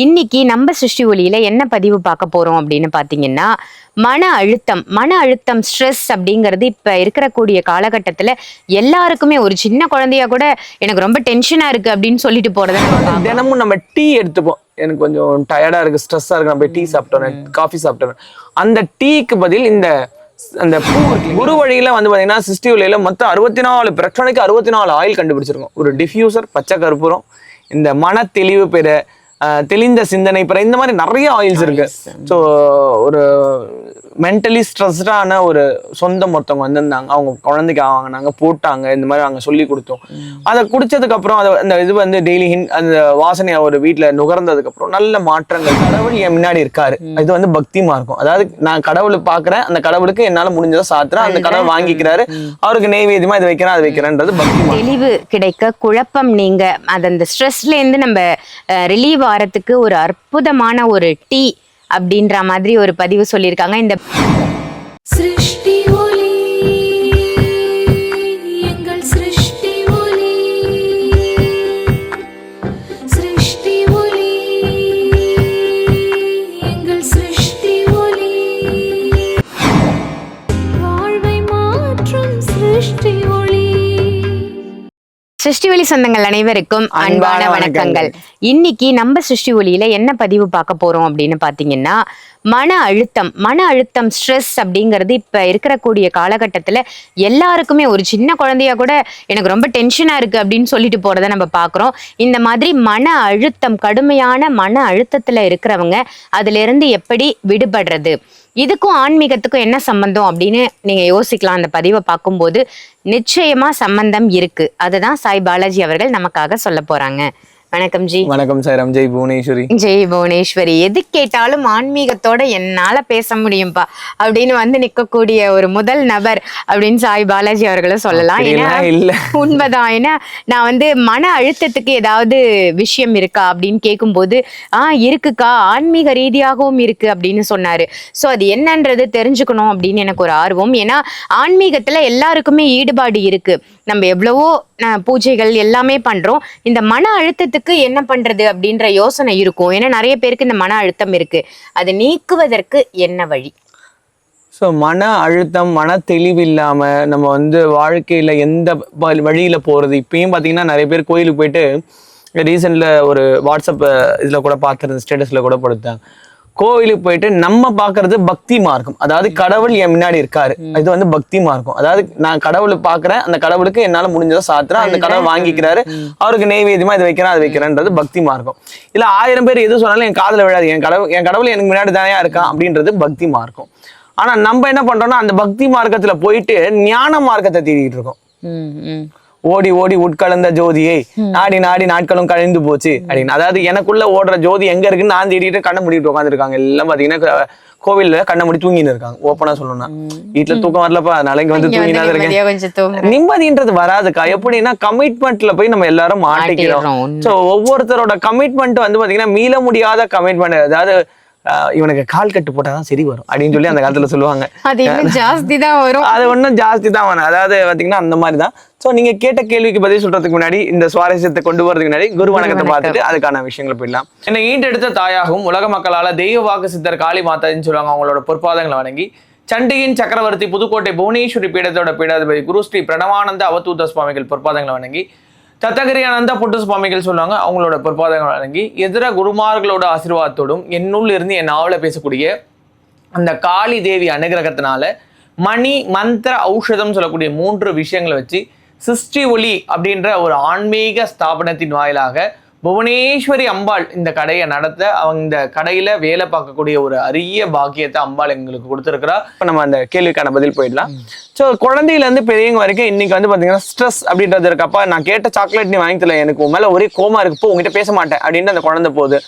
இன்னைக்கு நம்ம சிருஷ்டி ஒளியில என்ன பதிவு பார்க்க போறோம் அப்படின்னு பாத்தீங்கன்னா மன அழுத்தம் மன அழுத்தம் ஸ்ட்ரெஸ் அப்படிங்கிறது இப்ப இருக்கக்கூடிய காலகட்டத்துல எல்லாருக்குமே ஒரு சின்ன குழந்தையா கூட எனக்கு ரொம்ப டென்ஷனா இருக்கு அப்படின்னு சொல்லிட்டு போறத. தினமும் நம்ம டீ எடுத்துப்போம். எனக்கு கொஞ்சம் டயர்டா இருக்கு ஸ்ட்ரெஸ்ஸா இருக்கு. நம்ம டீ சாப்பிட்டோம் காஃபி சாப்பிட்டோம் அந்த டீக்கு பதில் இந்த அந்த பூ. குரு வழியில வந்து பாத்தீங்கன்னா சிஸ்டி வழியில மொத்தம் அறுபத்தி நாலு பிரச்சனைக்கு அறுபத்தி நாலு ஆயில் கண்டுபிடிச்சிருக்கோம். ஒரு டிஃப்யூசர் பச்சை கற்பூரம் இந்த மன தெளிவு பெற தெளிந்த சிந்தனை பெற இந்த மாதிரி நிறைய ஆயில்ஸ் இருக்கு. ஸோ ஒரு மென்டலி ஸ்ட்ரெஸ்டான ஒரு சொந்தம் ஒருத்தவங்க வந்திருந்தாங்க. அவங்க குழந்தைக்கு வாங்கினாங்க போட்டாங்க இந்த மாதிரி நாங்கள் சொல்லி கொடுத்தோம். அதை குடிச்சதுக்கு அப்புறம் அதை அந்த இது வந்து டெய்லி அந்த வாசனை ஒரு வீட்டில் நுகர்ந்ததுக்கு அப்புறம் நல்ல மாற்றங்கள். கடவுள் என் முன்னாடி இருக்காரு. இது வந்து பக்தி மார்க்கம். அதாவது நான் கடவுளை பார்க்கறேன் அந்த கடவுளுக்கு என்னால முடிஞ்சதை சாத்துறேன் அந்த கடவுள் வாங்கிக்கிறாரு. அவருக்கு நெய்வேத்தியமா இது வைக்கிறேன் அது வைக்கிறேன்றது பக்தி தெளிவு கிடைக்க குழப்பம் நீங்க. அது அந்த ஸ்ட்ரெஸ்ல இருந்து நம்ம ரிலீவ் வாரத்துக்கு ஒரு அற்புதமான ஒரு டீ அப்படின்ற மாதிரி ஒரு பதிவு சொல்லியிருக்காங்க. இந்த சிருஷ்டி சிருஷ்டி சொந்தங்கள் அனைவருக்கும் அன்பான அன்பான வணக்கங்கள். இன்னைக்கு நம்ம சிருஷ்டி ஒளியில என்ன பதிவு பார்க்க போறோம் அப்படின்னு பாத்தீங்கன்னா மன அழுத்தம் மன அழுத்தம் ஸ்ட்ரெஸ் அப்படிங்கிறது இப்போ இருக்கக்கூடிய காலகட்டத்தில் எல்லாருக்குமே ஒரு சின்ன குழந்தையா கூட எனக்கு ரொம்ப டென்ஷனாக இருக்கு அப்படின்னு சொல்லிட்டு போகிறத நம்ம பார்க்குறோம் இந்த மாதிரி மன அழுத்தம் கடுமையான மன அழுத்தத்தில் இருக்கிறவங்க அதுல இருந்து எப்படி விடுபடுறது? இதுக்கும் ஆன்மீகத்துக்கும் என்ன சம்பந்தம் அப்படின்னு நீங்கள் யோசிக்கலாம். அந்த பதிவை பார்க்கும்போது நிச்சயமாக சம்பந்தம் இருக்குது அதுதான் சாய் பாலாஜி அவர்கள் நமக்காக சொல்ல போகிறாங்க வணக்கம் ஜி. வணக்கம் சார் ஜெய் புவனேஸ்வரி ஜெய் புவனேஸ்வரி. எது கேட்டாலும் ஆன்மீகத்தோட என்னால பேச முடியும்பா? அப்படின்னு வந்து நிக்கக்கூடிய ஒரு முதல் நபர் அப்படின்னு சாய் பாலாஜி அவர்களும் சொல்லலாம். ஏன்னா. உண்மைதான். ஏன்னா நான் வந்து மன அழுத்தத்துக்கு ஏதாவது விஷயம் இருக்கா அப்படின்னு கேட்கும்போது ஆ இருக்குக்கா. ஆன்மீக ரீதியாகவும் இருக்கு அப்படின்னு சொன்னாரு. ஸோ அது என்னன்றது தெரிஞ்சுக்கணும் அப்படின்னு எனக்கு ஒரு ஆர்வம். ஏன்னா ஆன்மீகத்துல எல்லாருக்குமே ஈடுபாடு இருக்கு. நம்ம எவ்வளவோ பூஜைகள் எல்லாமே பண்றோம். இந்த மன அழுத்தத்துக்கு என்ன பண்றது அப்படின்ற யோசனை இருக்கும். ஏன்னா நிறைய பேருக்கு இந்த மன அழுத்தம் இருக்கு. அதை நீக்குவதற்கு என்ன வழி? ஸோ மன அழுத்தம் மன தெளிவு இல்லாமல் நம்ம வந்து வாழ்க்கையில் எந்த வழியில் போகிறது இப்பயும் பார்த்தீங்கன்னா நிறைய பேர் கோயிலுக்கு போயிட்டு ரீசெண்டில் ஒரு வாட்ஸ்அப் இதில் கூட பார்த்துருந்தேன் ஸ்டேட்டஸில் கூட கொடுத்தேன் கோயிலுக்கு போயிட்டு நம்ம பார்க்கிறது பக்தி மார்க்கம். அதாவது கடவுள் என் முன்னாடி இருக்காரு. இது வந்து பக்தி மார்க்கம். அதாவது நான் கடவுளை பார்க்கறேன் அந்த கடவுளுக்கு என்னால முடிஞ்சதை சாத்துறேன் அந்த கடவுள் வாங்கிக்கிறாரு. அவருக்கு நெய்வேத்தியமா இது வைக்கிறேன் அது வைக்கிறேன்றது பக்தி மார்க்கம். இல்ல ஆயிரம் பேர் எது சொன்னாலும் என் காதுல விழாது. என் கடவுள் என் கடவுள் எனக்கு முன்னாடி தானே இருக்கான் அப்படின்றது பக்தி மார்க்கம். ஆனா நம்ம என்ன பண்றோம்னா அந்த பக்தி மார்க்கத்துல போயிட்டு ஞான மார்க்கத்தை தேடிட்டு இருக்கோம். ஓடி ஓடி உட்கலந்த ஜோதியை. நாடி நாடி நாட்களும் கழிந்து போச்சு. அப்படின்னு. அதாவது எனக்குள்ள ஓடுற ஜோதி எங்க இருக்குன்னு நான் தேடிட்டு கண்ணை மூடிட்டு உட்காந்துருக்காங்க எல்லாம் பாத்தீங்கன்னா கோவில்ல கண்ணை மூடி தூங்கின்னு இருக்காங்க. ஓப்பனா சொல்லணும்னா. வீட்டுல தூக்கம் வரலப்பா. அதனால இங்க வந்து தூங்கினா இருக்கேன். நிம்மதின்றது வராதுக்கா. எப்படின்னா கமிட்மெண்ட்ல போய் நம்ம எல்லாரும் மாட்டிக்கிறோம். சோ ஒவ்வொருத்தரோட கமிட்மெண்ட் வந்து பாத்தீங்கன்னா மீள முடியாத கமிட்மெண்ட் அதாவது இவனுக்கு கால் கட்டு போட்டாதான் சரி வரும் அப்படின்னு சொல்லி அந்த காலத்துல சொல்லுவாங்க. அது இன்னும் ஜாஸ்தி தான் வரும். அது ஒன்றும் ஜாஸ்தி தான் வேணும் அதாவது பாத்தீங்கன்னா அந்த மாதிரி தான் ஸோ நீங்க கேட்ட கேள்விக்கு பதில் சொல்றதுக்கு முன்னாடி இந்த சுவாரஸ்யத்தை கொண்டு வரதுக்கு முன்னாடி குரு வணக்கத்தை பார்த்துட்டு அதுக்கான விஷயங்களை போயிடலாம். என்னை ஈண்டெடுத்த தாயாகவும் உலக மக்களால தெய்வ வாக்கு சித்தர் காளி மாதான்னு சொல்லுவாங்க அவங்களோட பொற்பாதங்களை வணங்கி சண்டியின் சக்கரவர்த்தி புதுக்கோட்டை புவனேஸ்வரி பீடத்தோட பீடாதிபதி குரு ஸ்ரீ பிரணவானந்த அவதூத சுவாமிகள் பொற்பாதங்களை வணங்கி தத்தகிரியானந்த புட்டு சுவாமிகள் சொல்லுவாங்க அவங்களோட பொற்பாதங்கள் வழங்கி எதிர குருமார்களோட ஆசீர்வாதத்தோடும் என்னுள்ள இருந்து என் நாவல பேசக்கூடிய அந்த காளி தேவி அனுகிரகத்தினால மணி மந்திர ஔஷதம் சொல்லக்கூடிய மூன்று விஷயங்களை வச்சு சிருஷ்டி ஒளி அப்படின்ற ஒரு ஆன்மீக ஸ்தாபனத்தின் வாயிலாக புவனேஸ்வரி அம்பாள் இந்த கடையை நடத்த அவங்க இந்த கடையில வேலை பார்க்கக்கூடிய ஒரு அரிய பாக்கியத்தை அம்பாள் எங்களுக்கு கொடுத்துருக்கிறா. இப்போ நம்ம அந்த கேள்விக்கான பதில் போயிடலாம். ஸோ குழந்தையில இருந்து பெரியவங்க வரைக்கும் இன்னைக்கு வந்து பாத்தீங்கன்னா ஸ்ட்ரெஸ் அப்படின்றது இருக்கப்பா நான் கேட்ட சாக்லேட் நீ வாங்கி தரல எனக்கு உன் மேல ஒரே கோமா இருக்கு. போ உங்ககிட்ட பேச மாட்டேன் அப்படின்னு அந்த குழந்தை போகுது.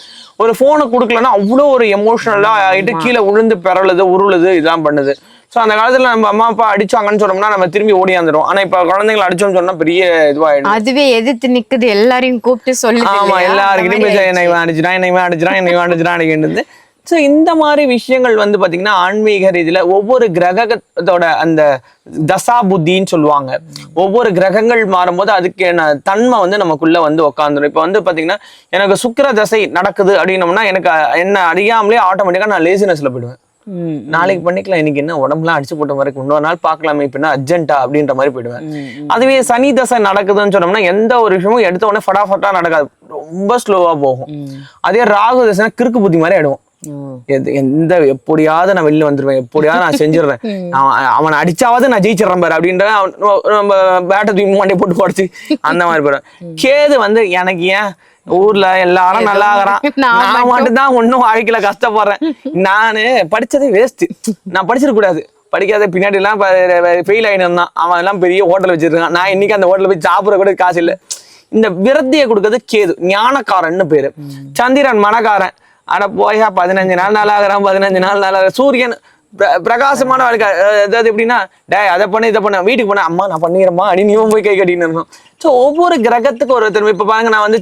ஒரு ஃபோனை கொடுக்கலன்னா அவ்வளோ ஒரு எமோஷனலாக ஆகிட்டு கீழே விழுந்து பிறழுது உருளுது இதெல்லாம் பண்ணுது. ஸோ அந்த காலத்துல நம்ம அம்மா அப்பா அடிச்சாங்கன்னு சொன்னோம்னா நம்ம திரும்பி ஓடியாந்துரும் ஆனா இப்போ குழந்தைங்களை அடிச்சோம்னு சொன்னா பெரிய இதுவாயிடும் அதுவே எதிர்த்து நிக்குது. எல்லாரையும் கூப்பிட்டு சொல்லி ஆமா எல்லாருக்கிட்டையும் என்னை அடிச்சிடான் என்னை அடிச்சிடான் என்னை அடிச்சிடான் அடிக்கிறது ஸோ இந்த மாதிரி விஷயங்கள் வந்து பாத்தீங்கன்னா ஆன்மீக ரீதியில ஒவ்வொரு கிரகத்தோட அந்த தசா புத்தின்னு சொல்லுவாங்க. ஒவ்வொரு கிரகங்கள் மாறும்போது அதுக்கான தன்மை வந்து நமக்குள்ள வந்து உட்காந்துரும் இப்போ வந்து பாத்தீங்கன்னா எனக்கு சுக்கிர தசை நடக்குது அப்படின்னம்னா எனக்கு என்ன அறியாமலே ஆட்டோமேட்டிக்கா நான் லேசினஸ்ல போயிடுவேன். நாளைக்கு பண்ணிக்கலாம். இன்னைக்கு என்ன உடம்புலாம் அடிச்சு போட்ட மாதிரி இருக்கு. இன்னொரு நாள் பார்க்கலாமே இப்ப என்ன அர்ஜென்ட்டா அப்படின்ற மாதிரி போயிடுவேன். அதுவே சனி தசை நடக்குதுன்னு சொன்னோம்னா எந்த ஒரு விஷயமும் எடுத்த உடனே ஃபடாஃபட்டா நடக்காது. ரொம்ப ஸ்லோவா போகும். அதே ராகு தசைனா கிறுக்கு புத்தி மாதிரி ஆயிடுவோம். எந்த எப்படியாவது நான் வெளில வந்துருவேன். எப்படியாவது நான் செஞ்சிடுறேன். அவன் அவனை அடிச்சாவது நான் ஜெயிச்சிடறேன் பாரு அப்படின்ற நம்ம பேட்டை தூக்கி மாண்டி போட்டு உடச்சு அந்த மாதிரி போயிடும் கேது வந்து எனக்கு ஏன் ஊர்ல எல்லாரும் நல்லா ஆகிறான் நான் மட்டும். தான் ஒன்னும் வாழ்க்கையில கஷ்டப்படுறேன். நானு படிச்சதே வேஸ்ட் நான் படிச்சிருக்க கூடாது. படிக்காத பின்னாடி எல்லாம் ஃபெயில் ஆயினு தான் அவன் எல்லாம் பெரிய ஹோட்டல் வச்சிருக்கான். நான் இன்னைக்கு அந்த ஹோட்டல்ல போய் சாப்பிட கூட காசு இல்ல. இந்த விரத்தியை கொடுக்கறது கேது. ஞானக்காரன்னு பேரு. சந்திரன் மனக்காரன். அட போயா பதினஞ்சு நாள் நாளாகிறான் பதினஞ்சு நாள் நாளாகிறான் சூரியன் பிரகாசமான வாழ்க்கை. அதாவது எப்படின்னா டேய் அதை பண்ணு இதை பண்ண வீட்டுக்கு போனா அம்மா நான் பண்ணிடுறேன் அப்படின்னு நீவும் போய் கை கட்டின்னு இருக்கணும் ஸோ ஒவ்வொரு கிரகத்துக்கு ஒரு திறமை இப்ப பாருங்க நான் வந்து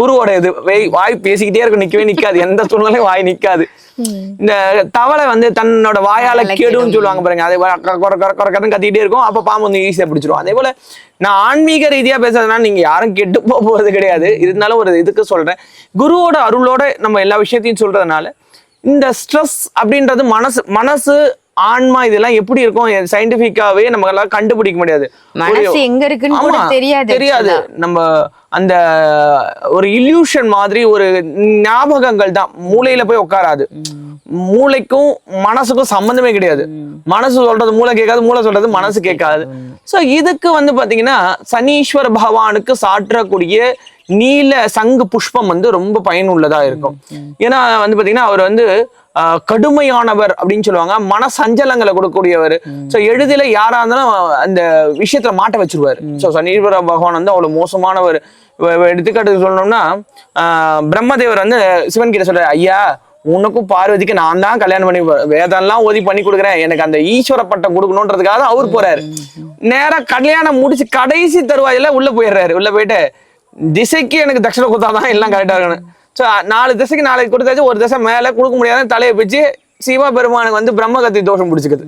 குருவோட இது வாய் பேசிக்கிட்டே இருக்கும் நிக்கவே நிக்காது. எந்த சூழ்நிலையும் வாய் நிக்காது. இந்த தவளை வந்து தன்னோட வாயால கெடுன்னு. சொல்லுவாங்க பாருங்க. அதை கொர கொர கொரன்னு கத்திட்டே இருக்கும். அப்ப பாம்பு வந்து ஈஸியா பிடிச்சிரும். அதே போல நான் ஆன்மீக ரீதியா பேசுறதுனால நீங்க யாரும் கெட்டு போக போறது கிடையாது. இருந்தாலும் ஒரு இதுக்கு சொல்றேன். குருவோட அருளோட நம்ம எல்லா விஷயத்தையும் சொல்றதுனால இந்த ஸ்ட்ரெஸ் அப்படின்றது மனசு மனசு ஆன்மா இதெல்லாம் எப்படி இருக்கும்? சயின்டிபிக்காவே நம்ம எல்லாம் கண்டுபிடிக்க முடியாது. மனசு எங்க இருக்குன்னு தெரியாது தெரியாது. நம்ம அந்த ஒரு இல்யூஷன் மாதிரி ஒரு ஞாபகங்கள் தான். மூளையில போய் உட்காராது. மூளைக்கும் மனசுக்கும் சம்பந்தமே கிடையாது. மனசு சொல்றது மூளை கேட்காது மூளை சொல்றது மனசு கேட்காது. சோ இதுக்கு வந்து பாத்தீங்கன்னா சனீஸ்வர பகவானுக்கு சாற்றக்கூடிய நீல சங்கு புஷ்பம் வந்து ரொம்ப பயனுள்ளதா இருக்கும். ஏன்னா வந்து பாத்தீங்கன்னா அவர் வந்து கடுமையானவர் அப்படின்னு சொல்லுவாங்க. மன சஞ்சலங்களை கொடுக்கக்கூடியவர் சோ எளிதில யாரா இருந்தாலும் அந்த விஷயத்துல மாட்ட வச்சிருவாரு. சோ சனீஸ்வர பகவான் வந்து அவ்வளவு மோசமானவர். எடுத்துக்காட்டுக்கு சொல்லணும்னா ஆஹ், பிரம்மதேவர் வந்து சிவன் கிட்ட சொல்றாரு ஐயா உனக்கும் பார்வதிக்கு நான் தான் கல்யாணம் பண்ணி வேதம்லாம் ஓதி பண்ணி கொடுக்குறேன். எனக்கு அந்த ஈஸ்வர பட்டம் கொடுக்கணுன்றதுக்காக அவர் போறாரு. நேரா கல்யாணம் முடிச்சு கடைசி தருவாயில உள்ள போயிடுறாரு. உள்ள போயிட்டு திசைக்கு எனக்கு தட்சணை கொடுத்தாதான் எல்லாம் கரெக்டா இருக்கணும். ஸோ நாலு திசைக்கு நாளைக்கு கொடுத்தாச்சு ஒரு திசை மேல கொடுக்க முடியாத தலையை பிச்சு சிவ பெருமானுக்கு வந்து பிரம்மகத்தி தோஷம் பிடிச்சிக்குது.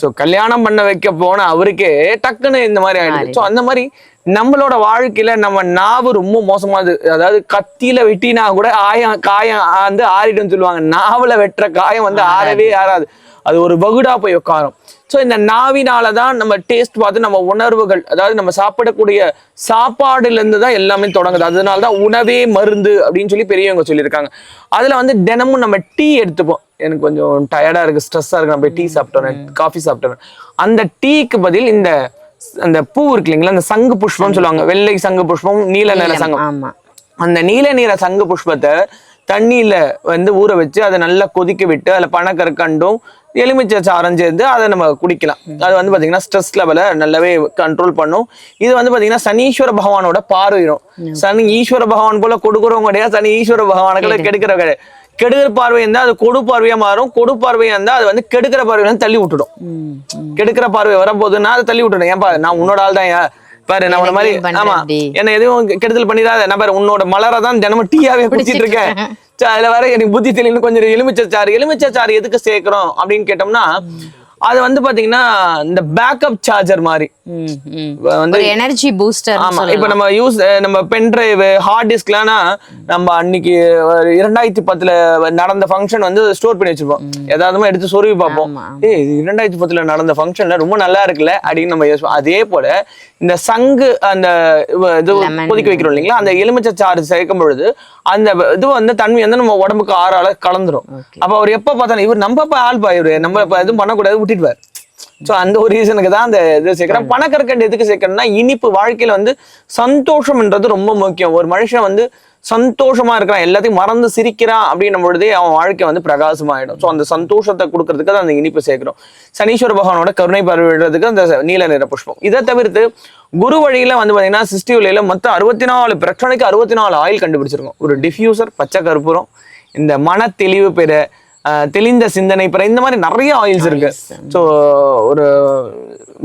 ஸோ கல்யாணம் பண்ண வைக்க போன அவருக்கே டக்குன்னு இந்த மாதிரி ஆயிடுது. ஸோ அந்த மாதிரி நம்மளோட வாழ்க்கையில நம்ம நாவு ரொம்ப மோசமானது. அதாவது கத்தியில வெட்டினா கூட ஆயம் காயம் வந்து ஆறிடும்னு சொல்லுவாங்க. நாவுல வெட்டுற காயம் வந்து ஆறவே ஆறாது. அது ஒரு வகுடா போய் உட்காரும். ஸோ இந்த நாவினால தான் நம்ம டேஸ்ட் பார்த்து நம்ம உணர்வுகள் அதாவது நம்ம சாப்பிடக்கூடிய சாப்பாடுல இருந்து தான் எல்லாமே தொடங்குது. அதனால தான் உணவே மருந்து அப்படின்னு சொல்லி பெரியவங்க சொல்லியிருக்காங்க. அதுல வந்து தினமும் நம்ம டீ எடுத்துப்போம். எனக்கு கொஞ்சம் டயர்டா இருக்கு ஸ்ட்ரெஸ்ஸா இருக்கு. நம்ம டீ சாப்பிட்டோம் காஃபி சாப்பிட்டோம் அந்த டீக்கு பதில் இந்த அந்த பூ இருக்கு இல்லைங்களா அந்த சங்கு புஷ்பம் சொல்லுவாங்க. வெள்ளை சங்கு புஷ்பம் நீல நிற சங்கம் அந்த நீல நிற சங்கு புஷ்பத்தை தண்ணியில வந்து ஊற வச்சு அதை நல்லா கொதிக்க விட்டு அதுல பனக்கற்கண்டும் எலுமிச்சை சாரம் சேர்ந்து அதை நம்ம குடிக்கலாம். அது வந்து பாத்தீங்கன்னா ஸ்ட்ரெஸ் லெவலை நல்லாவே கண்ட்ரோல் பண்ணும். இது வந்து பாத்தீங்கன்னா சனீஸ்வர பகவானோட பார்வையிடும். சனி ஈஸ்வர பகவான் போல கொடுக்குறவங்க கிடையாது. சனி ஈஸ்வர பகவானுக்குள்ள கெடுக்கிற கிடையாது. கெடுக்கிற பார்வை இருந்தா அது கொடு பார்வையா மாறும். கொடு பார்வையா இருந்தா அது வந்து கெடுக்கிற இருந்து தள்ளி விட்டுடும். கெடுக்கிற பார்வை வரப்போகுதுன்னா அதை தள்ளி விட்டுடும். ஏன்பா நான் உன்னோட ஆள் தான் பாரு நான் மாதிரி ஆமா. என்ன எதுவும் கெடுதல் பண்ணிடாத. நான் பாரு உன்னோட மலரை தான் தினமும் டீயாவே குடிச்சிட்டு இருக்கேன். அதுல வேற எனக்கு புத்தி தெரியல கொஞ்சம் எலுமிச்சை சாறு எலுமிச்சை சாறு எதுக்கு சேர்க்கிறோம் அப்படின்னு கேட்டோம்னா அது வந்து பாத்தீங்கன்னா இந்த பேக்கப் சார்ஜர் மாதிரி. வந்து எனர்ஜி பூஸ்டர் ஆமா இப்ப நம்ம யூஸ் நம்ம பென் டிரைவ் ஹார்ட் டிஸ்க்லாம்னா நம்ம அன்னைக்கு இரண்டாயிரத்தி பத்துல நடந்த ஃபங்க்ஷன் வந்து ஸ்டோர் பண்ணி வச்சிருப்போம். ஏதாவதுமா எடுத்து சொருவி பார்ப்போம். ஏய் இரண்டாயிரத்தி பத்துல நடந்த ஃபங்க்ஷன்ல ரொம்ப நல்லா இருக்குல்ல அப்படின்னு நம்ம அதே போல இந்த சங்கு அந்த இது. கொதிக்க வைக்கிறோம் இல்லைங்களா அந்த எலுமிச்சை சாறு சேர்க்கும் பொழுது அந்த இது வந்து தன்மை வந்து நம்ம உடம்புக்கு ஆறால கலந்துரும். அப்ப அவர் எப்ப பார்த்தாலும் இவர் நம்ம ஆள் பா இவரு. நம்ம எதுவும் பண்ணக்கூடாது விட்டுட்டுவார் சோ அந்த ஒரு ரீசனுக்கு தான் அந்த இது சேர்க்கிறேன் பணக்கற்கண்டு எதுக்கு சேர்க்கணும்னா இனிப்பு வாழ்க்கையில வந்து சந்தோஷம்ன்றது ரொம்ப முக்கியம். ஒரு மனுஷன் வந்து சந்தோஷமா இருக்கிறான் எல்லாத்தையும் மறந்து சிரிக்கிறான் அப்படின்னும் பொழுதே அவன் வாழ்க்கை வந்து பிரகாசமாயிடும். ஸோ அந்த சந்தோஷத்தை கொடுக்கறதுக்கு தான் அந்த இனிப்பு சேர்க்கிறோம். சனீஸ்வர பகவானோட கருணை பார்வையிடுறதுக்கு அந்த நீல நிற புஷ்பம். இதை தவிர்த்து குரு வழியில வந்து பாத்தீங்கன்னா சிருஷ்டி வழியில மொத்தம் அறுபத்தி நாலு பிரச்சனைக்கு அறுபத்தி நாலு ஆயில் கண்டுபிடிச்சிருக்கோம். ஒரு டிஃப்யூசர் பச்சை கற்பூரம் இந்த மன தெளிவு பெற தெளிந்த சிந்தனை பிற இந்த மாதிரி நிறைய ஆயில்ஸ் இருக்கு. ஸோ ஒரு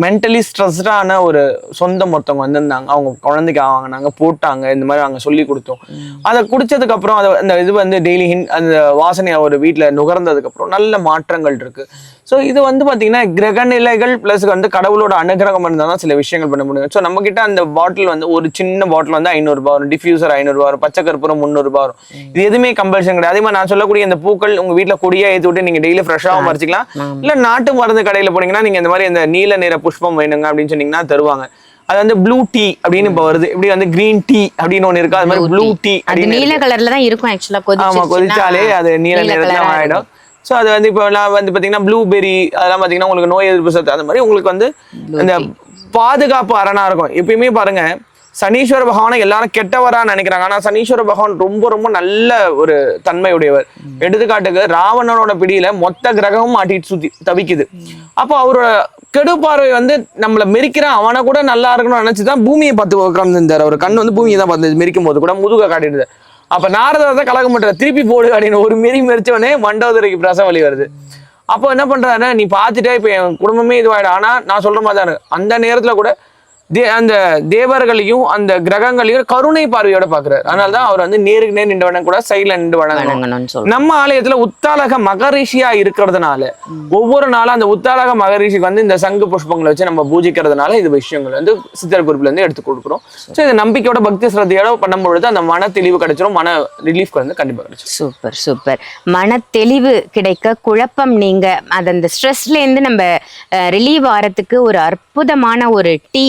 மென்டலி ஸ்ட்ரெஸ்டான ஒரு சொந்தம் ஒருத்தவங்க வந்திருந்தாங்க. அவங்க குழந்தைக்கு வாங்கினாங்க போட்டாங்க இந்த மாதிரி நாங்கள் சொல்லி கொடுத்தோம். அதை குடிச்சதுக்கு அப்புறம் அதை அந்த இது வந்து டெய்லி அந்த வாசனையை ஒரு வீட்டில் நுகர்ந்ததுக்கு அப்புறம் நல்ல மாற்றங்கள் இருக்கு. ஸோ இது வந்து பார்த்தீங்கன்னா கிரக நிலைகள் ப்ளஸ் வந்து கடவுளோட அனுகிரகம் இருந்தால் தான் சில விஷயங்கள் பண்ண முடியும். ஸோ நம்ம கிட்ட அந்த பாட்டில் வந்து ஒரு சின்ன பாட்டில் வந்து ஐநூறுரூபா வரும். டிஃப்யூசர் ஐநூறுரூவா வரும். பச்சை கற்பூரம் முந்நூறுபா வரும். இது எதுவுமே கம்பல்ஷன் கிடையாது. அதே மாதிரி நான் சொல்லக்கூடிய இந்த பூக்கள் உங்க வீட்டில் கொடியா ஏற்றி விட்டு நீங்க டெய்லி ஃப்ரெஷ்ஷாகவும் பறிச்சிக்கலாம். இல்ல நாட்டு மருந்து கடையில போனீங்கன்னா நீங்க இந்த மாதிரி இந்த நீல நிற புஷ்பம் வேணுங்க அப்படின்னு சொன்னீங்கன்னா தருவாங்க. அது வந்து ப்ளூ டீ அப்படின்னு இப்போ வருது. இப்படி வந்து கிரீன் டீ அப்படின்னு ஒன்று இருக்கு. அது மாதிரி ப்ளூ டீ அது நீல கலர்ல தான் இருக்கும் ஆக்சுவலா ஆமா கொதிச்சாலே அது நீல நிறத்துல ஆயிடும். ஸோ அது வந்து இப்போ எல்லாம் வந்து பாத்தீங்கன்னா ப்ளூபெரி அதெல்லாம் பாத்தீங்கன்னா உங்களுக்கு நோய் எதிர்ப்பு சத்து அந்த மாதிரி உங்களுக்கு வந்து அந்த பாதுகாப்பு அரணா இருக்கும். எப்பயுமே பாருங்க சனீஸ்வர பகவானை எல்லாரும் கெட்டவரா நினைக்கிறாங்க. ஆனா சனீஸ்வர பகவான் ரொம்ப ரொம்ப நல்ல ஒரு தன்மையுடையவர். எடுத்துக்காட்டுக்கு ராவணனோட பிடியில மொத்த கிரகமும் மாட்டிட்டு சுத்தி தவிக்குது. அப்போ அவரோட கெடு பார்வை வந்து நம்மள மெரிக்கிறான் அவனை கூட நல்லா இருக்கணும்னு நினைச்சுதான் பூமியை பார்த்து உட்கார்ந்துருந்தார் அவர் கண் வந்து பூமியை தான் பார்த்து மெரிக்கும் போது கூட முதுக காட்டிடுது. அப்ப நாரதர் தான் கலக்க மாட்டார் திருப்பி போடு அப்படின்னு ஒரு மெரி மெரிச்சவனே மண்டோதரைக்கு பிரசவ வலி வருது. அப்போ என்ன பண்றாரு நீ பார்த்துட்டே இப்போ என் குடும்பமே இதுவாயிடும். ஆனா நான் சொல்ற மாதிரி தான். அந்த நேரத்துல கூட தே அந்த தேவர்களையும் அந்த கிரகங்களையும் கருணை பார்வையோட பாக்குறாரு அதனால தான் அவர் வந்து நேருக்கு நேர் நின்று வணங்க கூட சைட்ல நின்று சொல்றோம் நம்ம ஆலயத்துல உத்தாலக மகரிஷியா இருக்கிறதுனால ஒவ்வொரு நாளும் அந்த உத்தாலக மகரிஷிக்கு வந்து இந்த சங்கு புஷ்பங்களை வச்சு நம்ம பூஜிக்கிறதுனால இது விஷயங்கள் வந்து சித்தர் குறிப்புல இருந்து எடுத்து கொடுக்குறோம். ஸோ இது நம்பிக்கையோட பக்தி ஸ்ரத்தையோட பண்ணும்பொழுது அந்த மன தெளிவு கிடைச்சிரும் மன ரிலீஃப் வந்து கண்டிப்பா கிடைச்சிரும். Super super. மன தெளிவு கிடைக்க குழப்பம் நீங்க அது அந்த ஸ்ட்ரெஸ்ல இருந்து நம்ம ரிலீவ் ஆகிறதுக்கு ஒரு அற்புதமான ஒரு டீ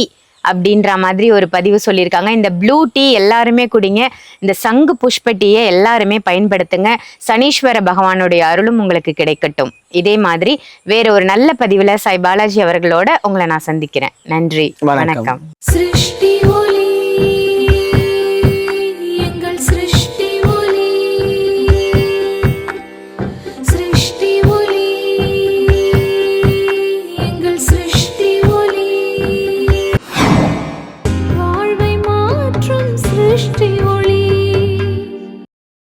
அப்படின்ற மாதிரி ஒரு பதிவு சொல்லியிருக்காங்க. இந்த ப்ளூ டீ எல்லாருமே குடிங்க. இந்த சங்கு புஷ்பட்டியை எல்லாருமே பயன்படுத்துங்க. சனீஸ்வர பகவானுடைய அருளும் உங்களுக்கு கிடைக்கட்டும். இதே மாதிரி வேற ஒரு நல்ல பதிவில் சாய் பாலாஜி அவர்களோட உங்களை நான் சந்திக்கிறேன். நன்றி. வணக்கம். சிருஷ்டி